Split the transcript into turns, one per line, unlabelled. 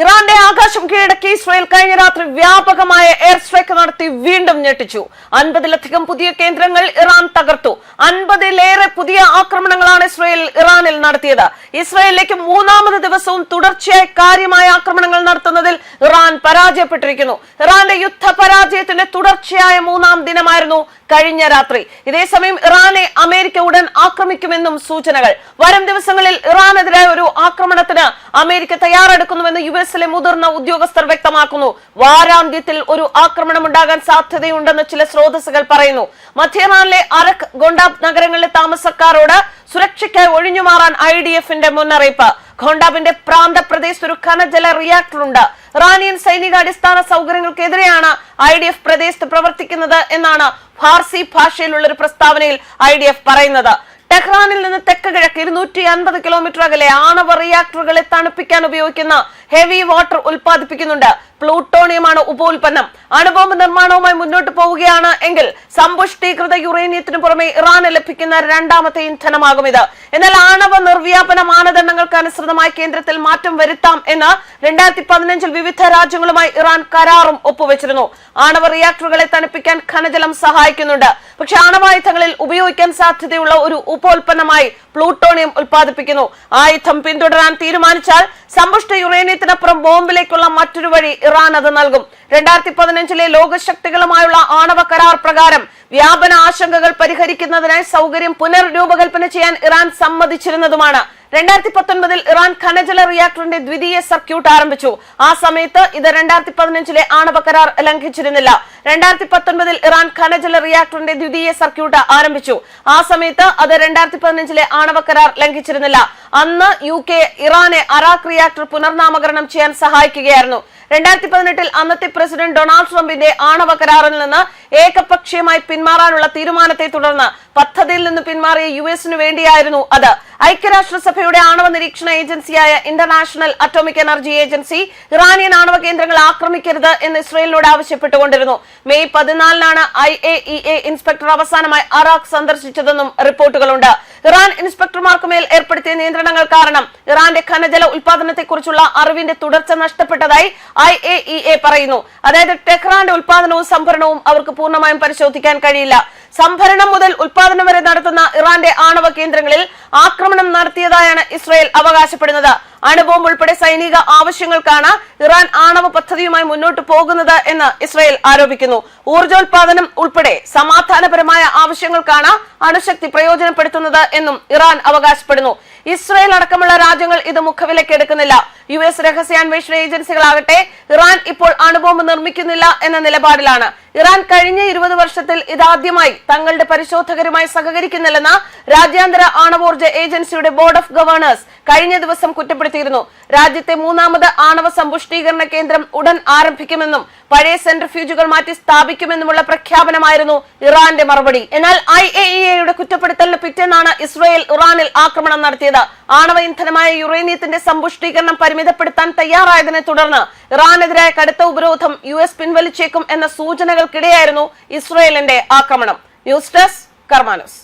ഇറാന്റെ ആകാശം കീഴടക്കി ഇസ്രയേൽ കഴിഞ്ഞ രാത്രി വ്യാപകമായ എയർ സ്ട്രൈക്ക് നടത്തി വീണ്ടും ഞെട്ടിച്ചു. അൻപതിലധികം പുതിയ കേന്ദ്രങ്ങൾ ഇറാൻ തകർത്തു. അൻപതിലേറെ പുതിയ ആക്രമണങ്ങളാണ് ഇസ്രയേൽ ഇറാനിൽ നടത്തിയത്. ഇസ്രയേലിലേക്ക് മൂന്നാമത് ദിവസവും തുടർച്ചയായി കാര്യമായ ആക്രമണങ്ങൾ നടത്തുന്നതിൽ ഇറാൻ പരാജയപ്പെട്ടിരിക്കുന്നു. ഇറാന്റെ യുദ്ധ പരാജയത്തിന്റെ തുടർച്ചയായ മൂന്നാം ദിനമായിരുന്നു കഴിഞ്ഞ രാത്രി. ഇതേസമയം ഇറാനെ അമേരിക്ക ഉടൻ ആക്രമിക്കുമെന്നും സൂചനകൾ. വരും ദിവസങ്ങളിൽ ഇറാനെതിരായ ഒരു ആക്രമണത്തിന് അമേരിക്ക തയ്യാറെടുക്കുന്നുവെന്ന് യു എസിലെ മുതിർന്ന ഉദ്യോഗസ്ഥർ വ്യക്തമാക്കുന്നു. വാരാന്ത്യത്തിൽ ഒരു ആക്രമണം ഉണ്ടാകാൻ സാധ്യതയുണ്ടെന്ന് ചില സ്രോതസ്സുകൾ പറയുന്നു. മധ്യ ഇറാനിലെ അറക് ഗോണ്ടാബ് നഗരങ്ങളിലെ താമസക്കാരോട് സുരക്ഷയ്ക്കായി ഒഴിഞ്ഞുമാറാൻ ഐ ഡി എഫിന്റെ മുന്നറിയിപ്പ്. ഖോണ്ടാബിന്റെ പ്രാന്തപ്രദേശത്ത് ഒരു ഖനജല റിയാക്ടർ ഉണ്ട് ഇറാനിയൻ സൈനിക അടിസ്ഥാന സൗകര്യങ്ങൾക്കെതിരെയാണ് ഐ ഡി എഫ് പ്രദേശത്ത് പ്രവർത്തിക്കുന്നത് എന്നാണ് ഫാർസി ഭാഷയിലുള്ള ഒരു പ്രസ്താവനയിൽ ഐ ഡി എഫ് പറയുന്നത്. ടെഹ്റാനിൽ നിന്ന് തെക്ക് കിഴക്ക് ഇരുന്നൂറ്റി അൻപത് കിലോമീറ്റർ അകലെ ആണവ റിയാക്ടറുകളെ തണുപ്പിക്കാൻ ഉപയോഗിക്കുന്ന ഹെവി വാട്ടർ ഉൽപ്പാദിപ്പിക്കുന്നുണ്ട്. പ്ലൂട്ടോണിയമാണ് ഉപോൽപ്പന്നം. അണുബോംബ് നിർമ്മാണവുമായി മുന്നോട്ട് പോവുകയാണ് എങ്കിൽ സമ്പുഷ്ടീകൃത യുറേനിയത്തിന് പുറമെ ഇറാന് ലഭിക്കുന്ന രണ്ടാമത്തെ ഇന്ധനമാകും ഇത്. എന്നാൽ ആണവ നിർവ്യാപന മാനദണ്ഡങ്ങൾക്ക് അനുസൃതമായി കേന്ദ്രത്തിൽ മാറ്റം വരുത്താം എന്ന് രണ്ടായിരത്തി പതിനഞ്ചിൽ വിവിധ രാജ്യങ്ങളുമായി ഇറാൻ കരാറും ഒപ്പുവെച്ചിരുന്നു. ആണവ റിയാക്ടറുകളെ തണുപ്പിക്കാൻ ഖനജലം സഹായിക്കുന്നുണ്ട്. പക്ഷെ ആണവായുധങ്ങളിൽ ഉപയോഗിക്കാൻ സാധ്യതയുള്ള ഒരു ഉപോൽപ്പന്നമായി പ്ലൂട്ടോണിയം ഉൽപ്പാദിപ്പിക്കുന്നു. ആയുധം പിന്തുടരാൻ തീരുമാനിച്ചാൽ സമ്പുഷ്ട യുറേനിയത്തിനപ്പുറം ബോംബിലേക്കുള്ള മറ്റൊരു വഴി ഇറാൻ അത് നൽകും. രണ്ടായിരത്തി പതിനഞ്ചിലെ ലോകശക്തികളുമായുള്ള ആണവ കരാർ പ്രകാരം വ്യാപന ആശങ്കകൾ പരിഹരിക്കുന്നതിനായി സൗകര്യം പുനർരൂപകൽപ്പന ചെയ്യാൻ ഇറാൻ സമ്മതിച്ചിരുന്നതുമാണ്. രണ്ടായിരത്തി പത്തൊൻപതിൽ ഇറാൻ ഖനജല റിയാക്ടറിന്റെ ദ്വിതീയ സർക്യൂട്ട് ആരംഭിച്ചു. ആ സമയത്ത് ഇത് രണ്ടായിരത്തി പതിനഞ്ചിലെ ആണവ കരാർ ലംഘിച്ചിരുന്നില്ല. രണ്ടായിരത്തി പത്തൊൻപതിൽ ഇറാൻ ഖനജല റിയാക്ടറിന്റെ ദ്വിതീയ സർക്യൂട്ട് ആരംഭിച്ചു. ആ സമയത്ത് അത് രണ്ടായിരത്തി പതിനഞ്ചിലെ ആണവ കരാർ ലംഘിച്ചിരുന്നില്ല. അന്ന് യു കെ ഇറാനെ അറാഖ് റിയാക്ടർ പുനർനാമകരണം ചെയ്യാൻ സഹായിക്കുകയായിരുന്നു. രണ്ടായിരത്തി പതിനെട്ടിൽ അന്നത്തെ പ്രസിഡന്റ് ഡൊണാൾഡ് ട്രംപിന്റെ ആണവ കരാറിൽ നിന്ന് ഏകപക്ഷീയമായി പിന്മാറാനുള്ള തീരുമാനത്തെ തുടർന്ന് പദ്ധതിയിൽ നിന്ന് പിന്മാറിയ യു എസിനു വേണ്ടിയായിരുന്നു അത്. ഐക്യരാഷ്ട്രസഭയുടെ ആണവ നിരീക്ഷണ ഏജൻസിയായ International Atomic Energy Agency Iranian ആണവ കേന്ദ്രങ്ങൾ ആക്രമിക്കരുത് എന്ന് ഇസ്രയേലിനോട് ആവശ്യപ്പെട്ടുകൊണ്ടിരുന്നു. May പതിനാലിനാണ് I A E A inspector അവസാനമായി അറാഖ് സന്ദർശിച്ചതെന്നും റിപ്പോർട്ടുകളുണ്ട്. ഇറാൻ ഇൻസ്പെക്ടർമാർക്ക് മേൽ ഏർപ്പെടുത്തിയ നിയന്ത്രണങ്ങൾ കാരണം ഇറാന്റെ ഖനജല ഉൽപാദനത്തെക്കുറിച്ചുള്ള അറിവിന്റെ തുടർച്ച നഷ്ടപ്പെട്ടതായി ഐ എ ഇ എ പറയുന്നു. അതായത് ടെഹ്റാന്റെ ഉൽപാദനവും സംഭരണവും അവർക്ക് പൂർണമായും പരിശോധിക്കാൻ കഴിയില്ല. സംഭരണം മുതൽ ഉൽപാദനം വരെ നടത്തുന്ന ഇറാന്റെ ആണവ കേന്ദ്രങ്ങളിൽ ആക്രമണം നടത്തിയതായാണ് ഇസ്രയേൽ അവകാശപ്പെടുന്നത്. അണുബോംബ് ഉൾപ്പെടെ സൈനിക ആവശ്യങ്ങൾക്കാണ് ഇറാൻ ആണവ പദ്ധതിയുമായി മുന്നോട്ട് പോകുന്നത് എന്ന് ഇസ്രയേൽ ആരോപിക്കുന്നു. ഊർജോൽപാദനം ഉൾപ്പെടെ സമാധാനപരമായ ആവശ്യങ്ങൾക്കാണ് അണുശക്തി പ്രയോജനപ്പെടുത്തുന്നത് എന്നും ഇറാൻ അവകാശപ്പെടുന്നു. ഇസ്രയേൽ അടക്കമുള്ള രാജ്യങ്ങൾ ഇത് മുഖവിലേക്ക് എടുക്കുന്നില്ല യു എസ് രഹസ്യാന്വേഷണ ഏജൻസികളാകട്ടെ ഇറാൻ ഇപ്പോൾ അണുബോംബ് നിർമ്മിക്കുന്നില്ല എന്ന നിലപാടിലാണ്. ഇറാൻ കഴിഞ്ഞ ഇരുപത് വർഷത്തിൽ ഇതാദ്യമായി തങ്ങളുടെ പരിശോധകരുമായി സഹകരിക്കുന്നില്ലെന്ന് രാജ്യാന്തര ആണവോർജ ഏജൻസിയുടെ ബോർഡ് ഓഫ് ഗവർണേഴ്സ് കഴിഞ്ഞ ദിവസം കുറ്റപ്പെടുത്തിയിരുന്നു. രാജ്യത്തെ മൂന്നാമത് ആണവ സമ്പുഷ്ടീകരണ കേന്ദ്രം ഉടൻ ആരംഭിക്കുമെന്നും പഴയ സെൻട്രിഫ്യൂജുകൾ മാറ്റി സ്ഥാപിക്കുമെന്നുമുള്ള പ്രഖ്യാപനമായിരുന്നു ഇറാന്റെ മറുപടി. എന്നാൽ ഐ എ ഇ എയുടെ കുറ്റപ്പെടുത്തലിന് പിറ്റേന്നാണ് ഇസ്രയേൽ ഇറാനിൽ ആക്രമണം നടത്തിയത്. ആണവ ഇന്ധനമായ യുറേനിയത്തിന്റെ സമ്പുഷ്ടീകരണം പരിമിതപ്പെടുത്താൻ തയ്യാറായതിനെ തുടർന്ന് ഇറാനെതിരായ കടുത്ത ഉപരോധം യു എസ് പിൻവലിച്ചേക്കും എന്ന സൂചനകൾക്കിടെയായിരുന്നു ഇസ്രയേലിന്റെ ആക്രമണം. News desk കർമാനോസ്.